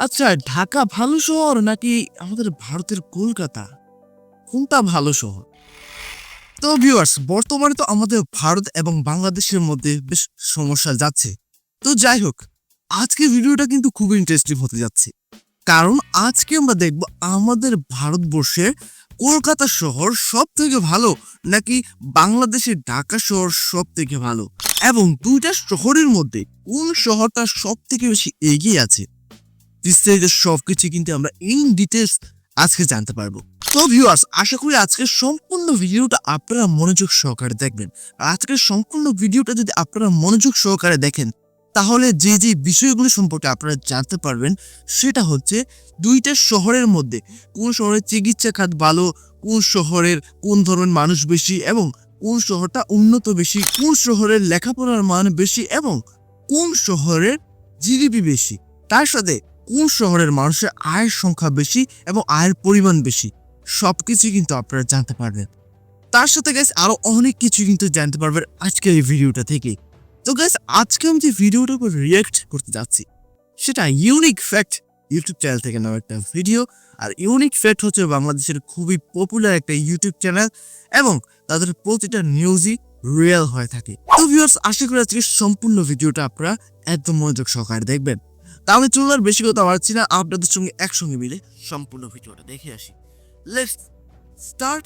আচ্ছা ঢাকা ভালো শহর নাকি আমাদের ভারতের কলকাতা? কোনটা ভালো শহর? তো ভিউয়ার্স বর্তমানে তো আমাদের ভারত এবং বাংলাদেশের মধ্যে বেশ সমস্যা যাচ্ছে। তো যাই হোক, আজকে ভিডিওটা কিন্তু খুব ইন্টারেস্টিং হতে যাচ্ছে। কারণ আজকে আমরা দেখব আমাদের ভারতবর্ষের কলকাতা শহর সব থেকে ভালো নাকি বাংলাদেশের ঢাকা শহর সব থেকে ভালো? এবং দুইটা শহরের মধ্যে কোন শহরটা সব থেকে বেশি এগিয়ে আছে? বিস্তারিত সবকিছু কিন্তু আমরা ইন ডিটেলস আজকে জানতে পারব। তো ভিউয়ার্স আশা করি আজকের সম্পূর্ণ ভিডিওটা আপনারা মনোযোগ সহকারে দেখবেন। আর আজকের সম্পূর্ণ ভিডিওটা যদি আপনারা মনোযোগ সহকারে দেখেন, তাহলে যে যে বিষয়গুলো সম্পর্কে আপনারা জানতে পারবেন, সেটা হচ্ছে দুইটা শহরের মধ্যে, কোন শহরের চিকিৎসা খাত ভালো, কোন শহরের কোন ধরনের মানুষ বেশি এবং কোন শহরটা উন্নত বেশি, কোন শহরের লেখাপড়ার মান বেশি এবং কোন শহরের জিডিপি বেশি। তার সাথে কোন শহরের মানুষের আয়ের সংখ্যা বেশি এবং আয়ের পরিমাণ বেশি সব কিছুই কিন্তু আপনারা জানতে পারবেন। তার সাথে গাইস আরও অনেক কিছু কিন্তু জানতে পারবেন আজকের এই ভিডিওটা থেকে। তো গাইস আজকে আমি যে ভিডিওটার উপর রিয়াক্ট করতে যাচ্ছি, সেটা ইউনিক ফ্যাক্ট ইউটিউব চ্যানেল থেকে নেওয়া একটা ভিডিও আর ইউনিক ফ্যাক্ট হচ্ছে বাংলাদেশের খুবই পপুলার একটা ইউটিউব চ্যানেল এবং তাদের প্রতিটা নিউজই রিয়েল হয়ে থাকে। তো ভিউয়ার্স আশা করি আজকে সম্পূর্ণ ভিডিওটা আপনারা একদম মনোযোগ সহকারে দেখবেন। তাহলে চলুন আর বেশি কথা পারছি না, আপনাদের সঙ্গে একসঙ্গে মিলে সম্পূর্ণ ভিডিওটা দেখে আসি। লেটস স্টার্ট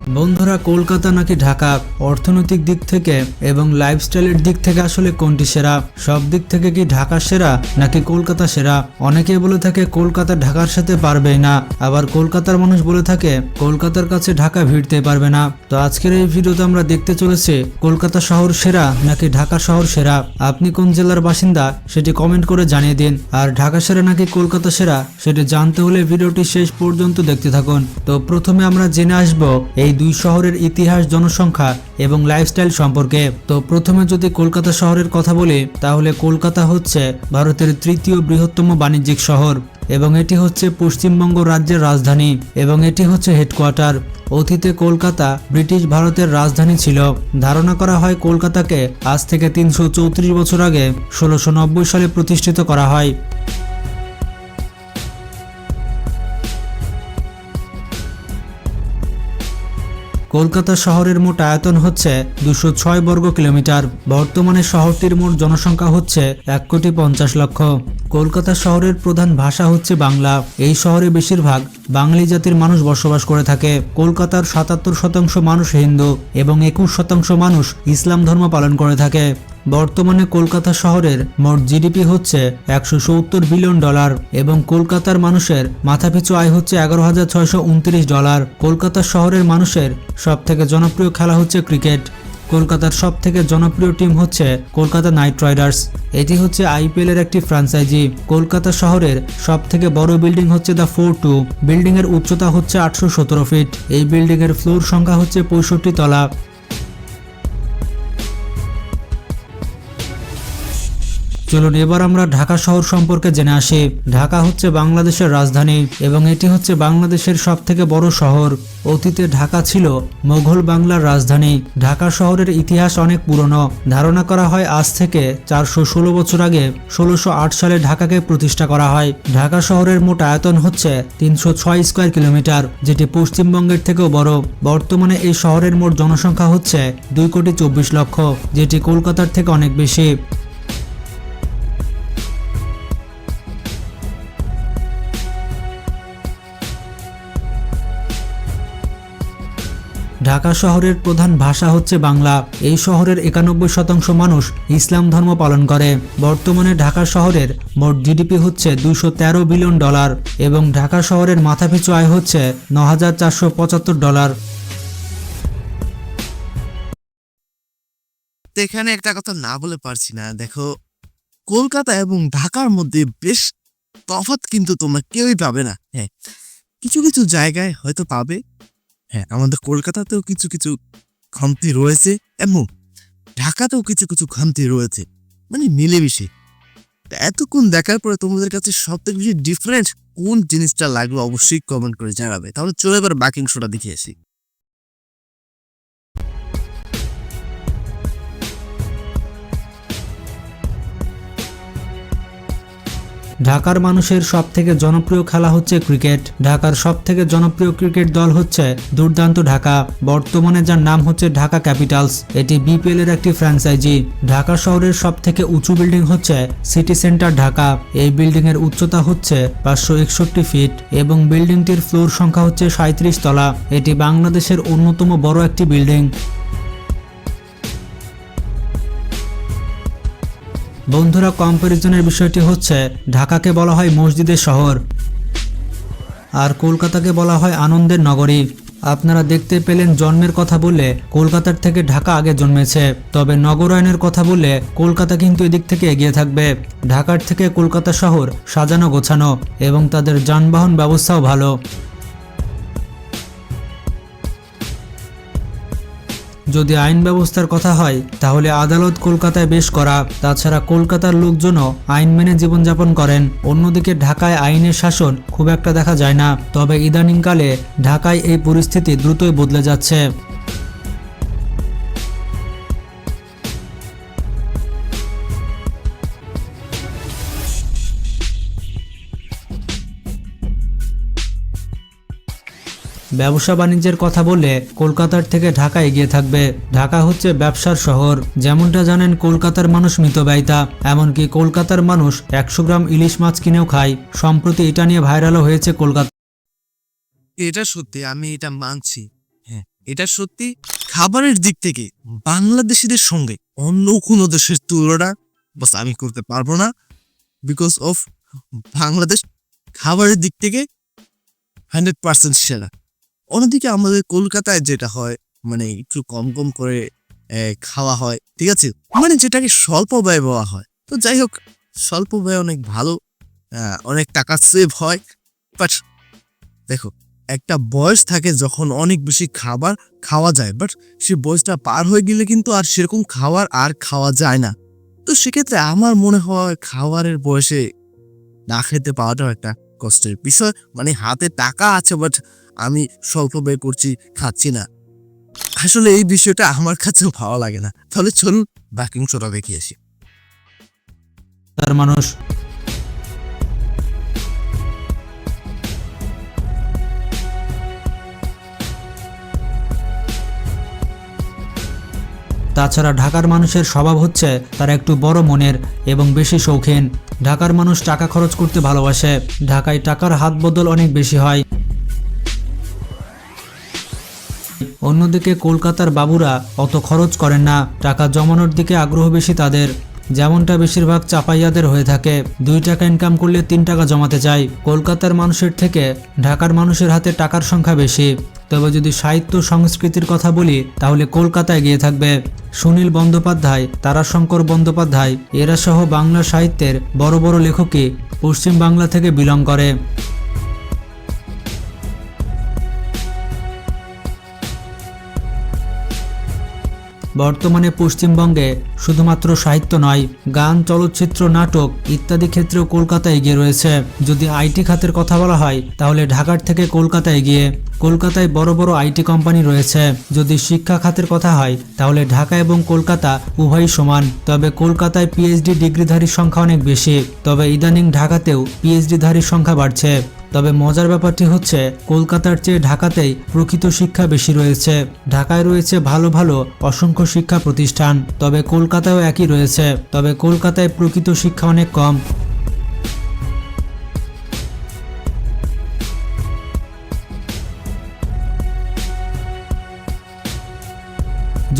বন্ধুরা, কলকাতা নাকি ঢাকা? অর্থনৈতিক দিক থেকে এবং লাইফস্টাইলের দিক থেকে আসলে কোনটি সেরা? সব দিক থেকে কি ঢাকা সেরা নাকি কলকাতা সেরা? অনেকে বলে থাকে, কলকাতা ঢাকার সাথে পারবেই না। আবার কলকাতার মানুষ বলে থাকে, কলকাতার কাছে ঢাকা ভিড়তে পারবে না। তো আজকের এই ভিডিওতে আমরা দেখতে চলেছি, কলকাতা শহর সেরা নাকি ঢাকা শহর সেরা? আপনি কোন জেলার বাসিন্দা, সেটি কমেন্ট করে জানিয়ে দিন। আর ঢাকা সেরা নাকি কলকাতা সেরা, সেটি জানতে হলে ভিডিওটি শেষ পর্যন্ত দেখতে থাকুন। তো প্রথমে আমরা জেনে আসব, এই দুই শহরের ইতিহাস, জনসংখ্যা এবং লাইফস্টাইল সম্পর্কে। তো প্রথমে যদি কলকাতা শহরের কথা বলি, তাহলে কলকাতা হচ্ছে ভারতের তৃতীয় বৃহত্তম বাণিজ্যিক শহর এবং এটি হচ্ছে পশ্চিমবঙ্গ রাজ্যের রাজধানী এবং এটি হচ্ছে হেডকোয়ার্টার অতীতে কলকাতা ব্রিটিশ ভারতের রাজধানী ছিল। ধারণা করা হয় কলকাতাকে আজ থেকে তিনশো চৌত্রিশ বছর আগে ষোলোশো সালে প্রতিষ্ঠিত করা হয়। কলকাতা শহরের মোট আয়তন হচ্ছে দুশো ছয় বর্গ কিলোমিটার। বর্তমানে শহরটির মোট জনসংখ্যা হচ্ছে এক কোটি পঞ্চাশ লক্ষ। কলকাতা শহরের প্রধান ভাষা হচ্ছে বাংলা। এই শহরে বেশিরভাগ বাঙালি জাতির মানুষ বসবাস করে থাকে। কলকাতার সাতাত্তর শতাংশ মানুষ হিন্দু এবং একুশ শতাংশ মানুষ ইসলাম ধর্ম পালন করে থাকে। বর্তমানে কলকাতা শহরের মোট জিডিপি হচ্ছে একশো সত্তর বিলিয়ন ডলার এবং কলকাতার মানুষের মাথাপিছু আয় হচ্ছে এগারো হাজার উনত্রিশ ডলার। কলকাতা শহরের মানুষের সব থেকে জনপ্রিয় খেলা হচ্ছে ক্রিকেট। কলকাতার সব থেকে জনপ্রিয় টিম হচ্ছে কলকাতা নাইট রাইডার্স। এটি হচ্ছে আইপিএল এর একটি ফ্র্যাঞ্চাইজি। কলকাতা শহরের সব থেকে বড় বিল্ডিং হচ্ছে দ্য ফোর টু। বিল্ডিং এর উচ্চতা হচ্ছে আটশো সতেরো ফিট। এই বিল্ডিং এর ফ্লোর সংখ্যা হচ্ছে পঁয়ষট্টি তলা। চলুন এবার আমরা ঢাকা শহর সম্পর্কে জেনে আসি। ঢাকা হচ্ছে বাংলাদেশের রাজধানী এবং এটি হচ্ছে বাংলাদেশের সব থেকে বড় শহর। অতীতে ঢাকা ছিল মোঘল বাংলার রাজধানী। ঢাকা শহরের ইতিহাস অনেক পুরনো। ধারণা করা হয় আজ থেকে চারশো ষোলো বছর আগে ষোলোশো আট সালে ঢাকাকে প্রতিষ্ঠা করা হয়। ঢাকা শহরের মোট আয়তন হচ্ছে তিনশো ছয় স্কোয়ার কিলোমিটার, যেটি পশ্চিমবঙ্গের থেকেও বড়। বর্তমানে এই শহরের মোট জনসংখ্যা হচ্ছে দুই কোটি চব্বিশ লক্ষ, যেটি কলকাতার থেকে অনেক বেশি। ঢাকা শহরের প্রধান ভাষা হচ্ছে বাংলা। এই শহরের একানব্বই শতাংশ মানুষ ইসলাম ধর্ম পালন করে। বর্তমানে ঢাকা শহরের মোট জিডিপি হচ্ছে দুশো বিলিয়ন ডলার এবং ঢাকা শহরের মাথাপিছু আয় হচ্ছে ন ডলার। এখানে একটা কথা না বলে পারছি না। দেখো, কলকাতা এবং ঢাকার মধ্যে বেশ তফাৎ কিন্তু তোমরা কেউই পাবে না। হ্যাঁ কিছু কিছু জায়গায় হয়তো পাবে হ্যাঁ আমাদের কলকাতাতেও কিছু কিছু খামতি রয়েছে এবং ঢাকাতেও কিছু কিছু খামতি রয়েছে মানে মিলেমিশে। এতক্ষণ দেখার পরে তোমাদের কাছে সব থেকে বেশি ডিফারেন্ট কোন জিনিসটা লাগবে অবশ্যই কমেন্ট করে জানাবে। তাহলে চলে এবার বাকি অংশটা দেখে আসি। ঢাকার মানুষের সব থেকে জনপ্রিয় খেলা হচ্ছে ক্রিকেট। ঢাকার সব থেকে জনপ্রিয় ক্রিকেট দল হচ্ছে দুর্দান্ত ঢাকা। বর্তমানে যার নাম হচ্ছে ঢাকা ক্যাপিটালস। এটি বিপিএল এর একটি ফ্র্যাঞ্চাইজি। ঢাকা শহরের সব থেকে উঁচু বিল্ডিং হচ্ছে সিটি সেন্টার ঢাকা। এই বিল্ডিং এর উচ্চতা হচ্ছে পাঁচশো একষট্টি ফিট এবং বিল্ডিংটির ফ্লোর সংখ্যা হচ্ছে সাঁত্রিশ তলা। এটি বাংলাদেশের অন্যতম বড় একটি বিল্ডিং। বন্ধুরা কম্পারিজনের বিষয়টি হচ্ছে, ঢাকাকে বলা হয় মসজিদের শহর। আর কলকাতাকে বলা হয় আনন্দের নগরী। আপনারা দেখতে পেলেন, জন্মের কথা বললে কলকাতার থেকে ঢাকা আগে জন্মেছে। তবে নগরায়নের কথা বললে কলকাতা কিন্তু এদিক থেকে এগিয়ে থাকবে। ঢাকার থেকে কলকাতা শহর সাজানো গোছানো এবং তাদের যানবাহন ব্যবস্থাও ভালো। যদি আইন ব্যবস্থার কথা হয়, তাহলে আদালত কলকাতায় বেশ করা। তাছাড়া কলকাতার লোকজনও আইন মেনে জীবনযাপন করেন। অন্যদিকে ঢাকায় আইনের শাসন খুব একটা দেখা যায় না। তবে ইদানিংকালে ঢাকায় এই পরিস্থিতি দ্রুতই বদলে যাচ্ছে। ব্যবসা বাণিজ্যের কথা বললে কলকাতার থেকে ঢাকা এগিয়ে থাকবে। ঢাকা হচ্ছে ব্যবসার শহর। যেমনটা জানেন, কলকাতার মানুষ মিতব্যয়িতা এমনকি কলকাতার মানুষ একশো গ্রাম ইলিশ মাছ কিনেও খায়। সম্প্রতি এটা নিয়ে ভাইরালও হয়েছে কলকাতা এটা সত্যি, আমি এটা মানছি। হ্যাঁ এটা সত্যি খাবারের দিক থেকে বাংলাদেশিদের সঙ্গে অন্য কোনো দেশের তুলনা বাস, আমি করতে পারব না। বিকজ অফ বাংলাদেশ খাবারের দিক থেকে হান্ড্রেড পার্সেন্ট সেরা। অন্যদিকে আমাদের কলকাতায় যেটা হয় মানে একটু কম কম করে খাওয়া হয়, ঠিক আছে? মানে যেটাকে স্বল্প ব্যয় বলা হয়। তো যাই হোক, স্বল্প ব্যয় অনেক ভালো অনেক টাকা সেভ হয়। বাট দেখো, একটা বয়স থাকে যখন অনেক বেশি খাবার খাওয়া যায় বাট সে বয়সটা পার হয়ে গেলে কিন্তু আর সেরকম খাবার আর খাওয়া যায় না। তো সেক্ষেত্রে আমার মনে হয় খাবারের বয়সে না খেতে পাওয়াটাও একটা কষ্টের বিষয়। মানে হাতে টাকা আছে বাট আমি স্বল্প ব্যয় করছি, খাচ্ছি না। আসলে এই বিষয়টা আমার কাছেও ভালো লাগে না। তাহলে চলুন বাকি অংশটা দেখে আসি। তার মানুষ। তাছাড়া ঢাকার মানুষের স্বভাব হচ্ছে তারা একটু বড় মনের এবং বেশি শৌখিন। ঢাকার মানুষ টাকা খরচ করতে ভালোবাসে। ঢাকায় টাকার হাত বদল অনেক বেশি হয়। অন্যদিকে কলকাতার বাবুরা অত খরচ করেন না, টাকা জমানোর দিকে আগ্রহ বেশি তাদের। যেমনটা বেশিরভাগ চাপাইয়াদের হয়ে থাকে। দুই টাকা ইনকাম করলে তিন টাকা জমাতে চাই কলকাতার মানুষের থেকে ঢাকার মানুষের হাতে টাকার সংখ্যা বেশি। তবে যদি সাহিত্য সংস্কৃতির কথা বলি, তাহলে কলকাতায় গিয়ে থাকবে। সুনীল বন্দ্যোপাধ্যায়, তারাশঙ্কর বন্দ্যোপাধ্যায়, এরা সহ বাংলা সাহিত্যের বড় বড় লেখকই পশ্চিম বাংলা থেকে বিলং করে। বর্তমানে পশ্চিমবঙ্গে শুধুমাত্র সাহিত্য নয়, গান, চলচ্চিত্র, নাটক ইত্যাদি ক্ষেত্রেও কলকাতা এগিয়ে রয়েছে। যদি আইটি খাতের কথা বলা হয়, তাহলে ঢাকার থেকে কলকাতা এগিয়ে কলকাতায় বড় বড় আইটি কোম্পানি রয়েছে। যদি শিক্ষা খাতের কথা হয়, তাহলে ঢাকা এবং কলকাতা উভয়ই সমান। তবে কলকাতায় পিএইচডি ডিগ্রিধারীর সংখ্যা অনেক বেশি। তবে ইদানিং ঢাকাতেও পিএইচডিধারীর সংখ্যা বাড়ছে। তবে মজার ব্যাপারটি হচ্ছে, কলকাতার চেয়ে ঢাকাতেই প্রকৃত শিক্ষা বেশি রয়েছে। ঢাকায় রয়েছে ভালো ভালো অসংখ্য শিক্ষা প্রতিষ্ঠান, তবে কলকাতায়ও একই রয়েছে। তবে কলকাতায় প্রকৃত শিক্ষা অনেক কম।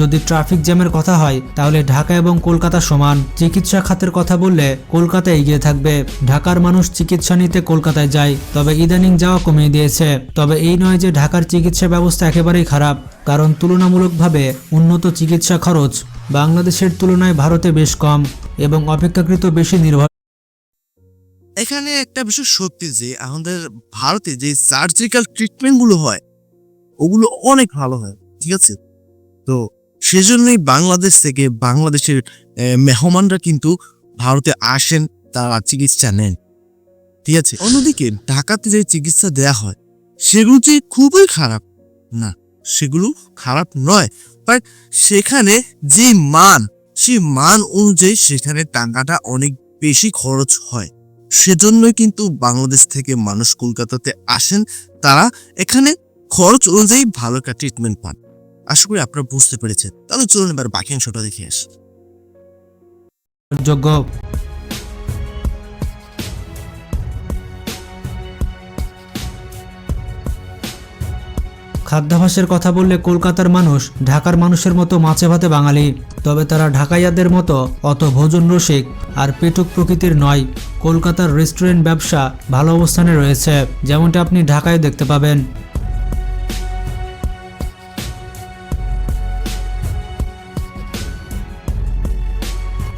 যদি ট্রাফিক জ্যামের কথা হয়, তাহলে ঢাকা এবং কলকাতা সমান। চিকিৎসা খাতের কথা বললে কলকাতা এগিয়ে থাকবে। ঢাকার মানুষ চিকিৎসা নিতে কলকাতায় যায়, তবে ইদানিং যাওয়া কমিয়ে দিয়েছে। তবে এই নয় যে ঢাকার চিকিৎসা ব্যবস্থা একেবারেই খারাপ, কারণ তুলনামূলকভাবে উন্নত চিকিৎসা খরচ বাংলাদেশের তুলনায় ভারতে বেশ কম এবং অপেক্ষাকৃত বেশি নির্ভর। এখানে একটা বিষয় সত্যি যে, আমাদের ভারতে যে সার্জিক্যাল ট্রিটমেন্টগুলো হয়, ওগুলো অনেক ভালো হয়, ঠিক আছে? তো সেজন্যই বাংলাদেশ থেকে বাংলাদেশের মেহমানরা কিন্তু ভারতে আসেন, তারা চিকিৎসা নেন। ঠিক আছে? অন্যদিকে ঢাকাতে যে চিকিৎসা দেয়া হয়, সেগুলো যে খুবই খারাপ। না, সেগুলো খারাপ নয় বাট সেখানে যে মান সেই মান অনুযায়ী সেখানে টাকাটা অনেক বেশি খরচ হয়। সেজন্যই কিন্তু বাংলাদেশ থেকে মানুষ কলকাতাতে আসেন, তারা এখানে খরচ অনুযায়ী ভালো একটা ট্রিটমেন্ট পান। আশা করি আপনারা বুঝতে পেরেছেন। তাহলে চলুন এবার বাকি অংশটা দেখে আসি। যোগ্য। খাদ্যাভাসের কথা বললে কলকাতার মানুষ ঢাকার মানুষের মতো মাছে ভাতে বাঙালি, তবে তারা ঢাকাইয়াদের মতো অত ভোজন রসিক আর পেটুক প্রকৃতির নয়। কলকাতার রেস্টুরেন্ট ব্যবসা ভালো অবস্থানে রয়েছে, যেমনটা আপনি ঢাকায় দেখতে পাবেন।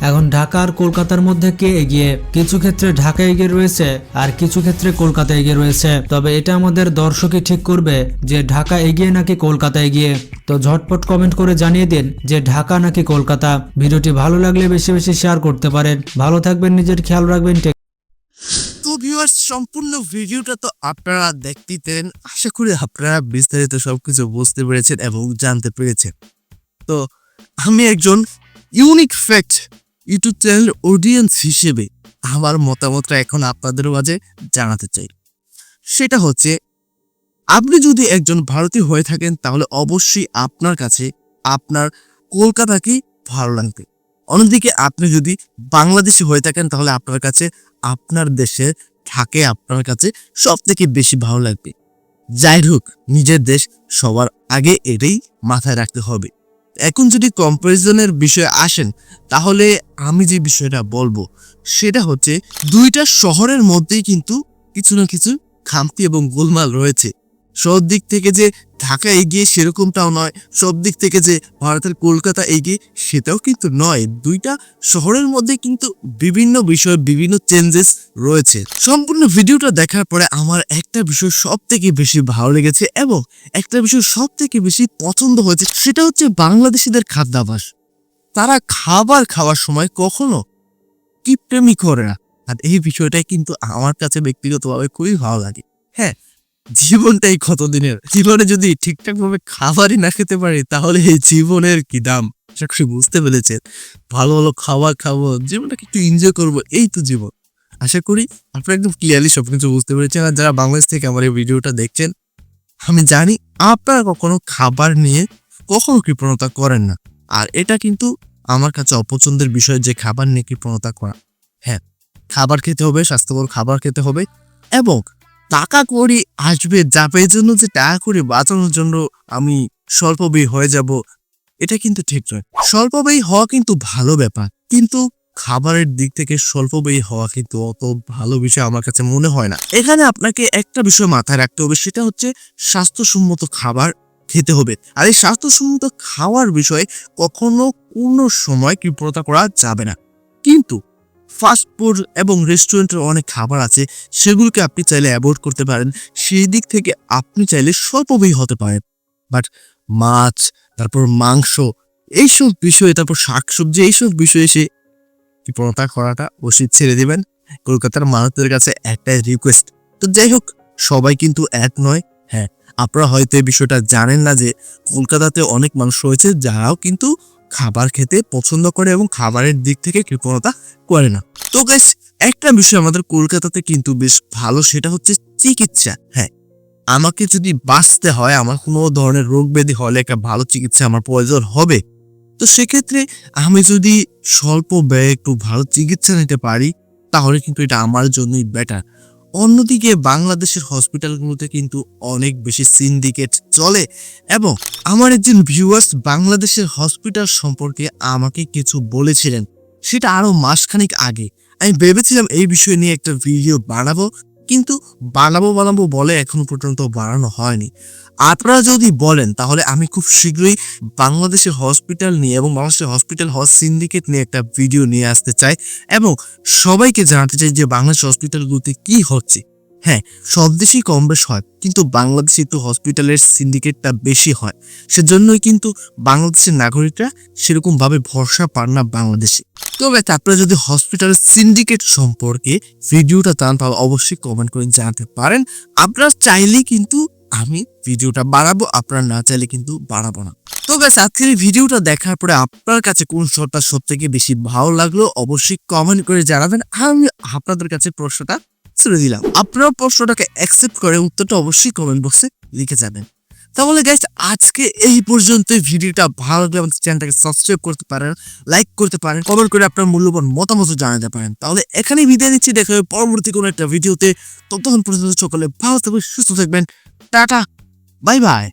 এখন ঢাকা আর কলকাতার মধ্যে কে এগিয়ে? কিছু ক্ষেত্রে ঢাকা এগিয়ে রয়েছে আর কিছু ক্ষেত্রে কলকাতা এগিয়ে রয়েছে। তবে এটা আমাদের দর্শকই ঠিক করবে যে ঢাকা এগিয়ে নাকি কলকাতা এগিয়ে। তো ঝটপট কমেন্ট করে জানিয়ে দিন যে ঢাকা নাকি কলকাতা। ভিডিওটি ভালো লাগলে বেশি বেশি শেয়ার করতে পারেন। ভালো থাকবেন, নিজের খেয়াল রাখবেন সম্পূর্ণ ভিডিওটা তো আপনারা দেখতেই পেলেন। আশা করি আপনারা বিস্তারিত সবকিছু বুঝতে পেরেছেন এবং জানতে পেরেছেন। তো আমি একজন unique fact YouTube channel audience হিসেবে আমার মতামতটা এখন আপনাদের মাঝে জানাতে চাই। সেটা হচ্ছে, আপনি যদি একজন ভারতীয় হয়ে থাকেন, তাহলে অবশ্যই আপনার কাছে আপনার কলকাতাকেই ভালো লাগবে। অন্যদিকে আপনি যদি বাংলাদেশি হয়ে থাকেন, তাহলে আপনার কাছে আপনার দেশে থাকে, আপনার কাছে সব থেকে বেশি ভালো লাগবে। যাই হোক, নিজের দেশ সবার আগে এটাই মাথায় রাখতে হবে। এখন যদি কম্পারিজনের বিষয়ে আসেন, তাহলে আমি যে বিষয়টা বলব, সেটা হচ্ছে দুইটা শহরের মধ্যেই কিন্তু কিছু না কিছু খামতি এবং গোলমাল রয়েছে। সব দিক থেকে যে ঢাকা এগিয়ে সেরকমটাও নয়, সব দিক থেকে যে ভারতের কলকাতা এগিয়ে সেটাও কিন্তু নয়। দুইটা শহরের মধ্যে কিন্তু বিভিন্ন বিষয়ে, বিভিন্ন চেঞ্জেস রয়েছে। সম্পূর্ণ ভিডিওটা দেখার পরে আমার একটা বিষয় সব থেকে বেশি ভালো লেগেছে এবং একটা বিষয় সব থেকে বেশি পছন্দ হয়েছে, সেটা হচ্ছে বাংলাদেশিদের খাদ্যাভাস তারা খাবার খাওয়ার সময় কখনো কিপটেমি করে না। আর এই বিষয়টাই কিন্তু আমার কাছে ব্যক্তিগতভাবে খুবই ভালো লাগে। হ্যাঁ জীবনটাই কতদিনের? জীবনে যদি ঠিকঠাক ভাবে খাবারই না খেতে পারি, তাহলে এই জীবনের কি দাম? করি বুঝতে পেরেছেন। ভালো ভালো খাবার খাব, জীবনটাকে একটু এনজয় করব, এই তো জীবন। আশা করি আপনারা একদম ক্লিয়ারলি সবকিছু বুঝতে পেরেছেন। আর যারা বাংলাদেশ থেকে আমার এই ভিডিওটা দেখছেন, আমি জানি আপনারা কখনো খাবার নিয়ে কখনো কৃপণতা করেন না। আর এটা কিন্তু আমার কাছে অপছন্দের বিষয় যে খাবার নিয়ে কৃপণতা করা। হ্যাঁ খাবার খেতে হবে, স্বাস্থ্যকর খাবার খেতে হবে এবং টাকা করি আসবে যাবে জন্য যে টাকা করে বাঁচানোর জন্য আমি স্বল্প ব্যয় হয়ে যাব, এটা কিন্তু ঠিক নয়। স্বল্প ব্যয় হওয়া কিন্তু ভালো ব্যাপার, কিন্তু খাবারের দিক থেকে স্বল্প ব্যয় হওয়া কিন্তু অত ভালো বিষয় আমার কাছে মনে হয় না। এখানে আপনাকে একটা বিষয় মাথায় রাখতে হবে, সেটা হচ্ছে স্বাস্থ্যসম্মত খাবার খেতে হবে। আর এই স্বাস্থ্যসম্মত খাওয়ার বিষয়ে কখনো কোনো সময় কৃপণতা করা যাবে না। কিন্তু ফাস্ট ফুড এবং রেস্টুরেন্টের অনেক খাবার আছে, সেগুলোকে আপনি চাইলে অ্যাভয়েড করতে পারেন। সেই দিক থেকে আপনি চাইলে স্বল্পব্যয়ী হতে পারেন। বাট মাছ, তারপর মাংস, এইসব বিষয়ে, তারপর শাকসবজি, এইসব বিষয়ে সে কৃপণতা করাটা উচিত ছেড়ে দেবেন। কলকাতার মানুষদের কাছে একটাই রিকোয়েস্ট তো যাই হোক, সবাই কিন্তু এক নয়। হ্যাঁ আপনারা হয়তো এই বিষয়টা জানেন না যে কলকাতাতে অনেক মানুষ রয়েছে যারাও কিন্তু খাবার খেতে পছন্দ করে এবং খাবারের দিক থেকে কৃপণতা করে না। তো গাইস একটা বিষয় আমাদের কলকাতাতে কিন্তু বেশ ভালো, সেটা হচ্ছে চিকিৎসা। হ্যাঁ আমাকে যদি বাঁচতে হয়, আমার কোনো ধরনের রোগ ব্যাধি হলে একটা ভালো চিকিৎসা আমার প্রয়োজন হবে, তো সেক্ষেত্রে আমি যদি স্বল্প ব্যয়ে একটু ভালো চিকিৎসা নিতে পারি, তাহলে কিন্তু এটা আমার জন্যই বেটার অন্যদিকে বাংলাদেশের হসপিটালগুলোতে কিন্তু অনেক বেশি সিন্ডিকেট চলে এবং আমার একজন ভিউয়ার্স বাংলাদেশের হসপিটাল সম্পর্কে আমাকে কিছু বলেছিলেন। সেটা আরও মাসখানেক আগে। আমি ভেবেছিলাম এই বিষয় নিয়ে একটা ভিডিও বানাবো। কিন্তু বানাবো বানাবো বলে এখনও পর্যন্ত বানানো হয়নি। আপনারা যদি বলেন, তাহলে আমি খুব শীঘ্রই বাংলাদেশের হসপিটাল নিয়ে এবং বাংলাদেশের হসপিটাল হস সিন্ডিকেট নিয়ে একটা ভিডিও নিয়ে আসতে চাই এবং সবাইকে জানাতে চাই যে বাংলাদেশ হসপিটালগুলোতে কি হচ্ছে। হ্যাঁ সব দেশেই কম বেশ হয়, কিন্তু বাংলাদেশে একটু হসপিটালের সিন্ডিকেটটা বেশি হয়। সেজন্যই কিন্তু বাংলাদেশের নাগরিকরা সেরকম ভাবে ভরসা পান না বাংলাদেশে। তবে আপনারা যদি হসপিটালের সিন্ডিকেট সম্পর্কে ভিডিওটা চান, তাহলে অবশ্যই কমেন্ট করে জানাতে পারেন। আপনারা চাইলেই কিন্তু আমি ভিডিওটা বাড়াবো, আপনারা না চাইলে কিন্তু বাড়াবো না। তো গাছ আজকের ভিডিওটা দেখার পরে আপনার কাছে কোন শটটা সব থেকে বেশি ভালো লাগল, অবশ্যই কমেন্ট করে জানাবেন। আমি আপনাদের কাছে প্রশ্নটা ছেড়ে দিলাম। আপনারা প্রশ্নটাকে অ্যাকসেপ্ট করে উত্তরটা অবশ্যই কমেন্ট বক্সে লিখে যাবেন। তাহলে গাইজ আজকে এই পর্যন্ত ভিডিওটা ভালো লাগলে আমাদের চ্যানেলটাকে সাবস্ক্রাইব করতে পারেন লাইক করতে পারেন কমেন্ট করে আপনার মূল্যবান মতামত জানাতে পারেন। তাহলে এখানেই বিদায় নিচ্ছি। দেখা হবে পরবর্তী কোনো একটা ভিডিওতে। ততক্ষণ পর্যন্ত সকলে ভালো থাকবেন, সুস্থ থাকবেন। Tata bye bye